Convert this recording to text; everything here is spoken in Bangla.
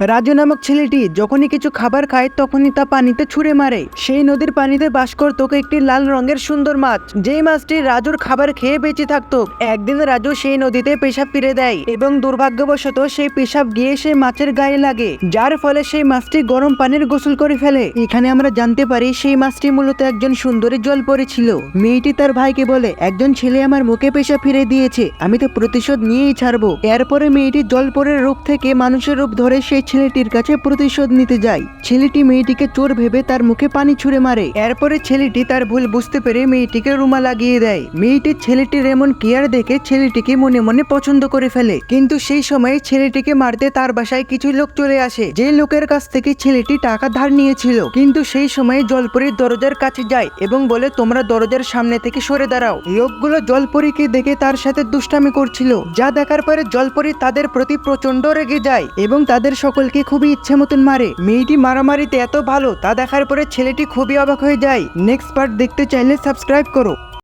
রাজু নামক ছেলেটি যখনই কিছু খাবার খায়, তখনই তা পানিতে ছুঁড়ে মারে। সেই নদীর পানিতে বাস করত একটি লাল রঙের সুন্দর মাছ। যেই মাছটি রাজুর খাবার খেয়ে বেঁচে থাকতো, একদিন রাজু সেই নদীতে পেশাব ফিরে দেয় এবং দুর্ভাগ্যবশত সেই পেশাব গিয়ে সেই মাছের গায়ে লাগে। যার ফলে সেই মাছটি গরম পানির গোসল করে ফেলে। এখানে আমরা জানতে পারি, সেই মাছটি মূলত একজন সুন্দরী জল ছিল। মেয়েটি তার ভাইকে বলে, একজন ছেলে আমার মুখে পেশা ফিরে দিয়েছে, আমি তো প্রতিশোধ নিয়েই ছাড়বো। এরপরে মেয়েটি জলপরের রূপ থেকে মানুষের রূপ ধরে সেই ছেলেটির কাছে প্রতিশোধ নিতে যায় ছেলেটি মেয়েটিকে চোর ভেবে তার মুখে পানি ছুঁড়ে মারে। এরপরে ছেলেটি তার ভুল বুঝতে পেরে মেয়েটিকে রুমা লাগিয়ে দেয়। মেয়েটি ছেলেটির এমন কেয়ার দেখে ছেলেটিকে মনে মনে পছন্দ করে ফেলে। কিন্তু সেই সময় ছেলেটিকে মারতে তার বাসায় কিছু লোক চলে আসে। যে লোকের কাছ থেকে ছেলেটি টাকা ধার নিয়েছিল। কিন্তু সেই সময় জলপরীর দরজার কাছে যায় এবং বলে, তোমরা দরজার সামনে থেকে সরে দাঁড়াও। লোকগুলো জলপরীকে দেখে তার সাথে দুষ্টামি করছিল। যা দেখার পরে জলপরী তাদের প্রতি প্রচণ্ড রেগে যায় এবং তাদের সকলকে খুবই ইচ্ছে মতন মারে। মেয়েটি মারামারিতে এত ভালো, তা দেখার পরে ছেলেটি খুবই অবাক হয়ে যায়। নেক্সট পার্ট দেখতে চাইলে সাবস্ক্রাইব করো।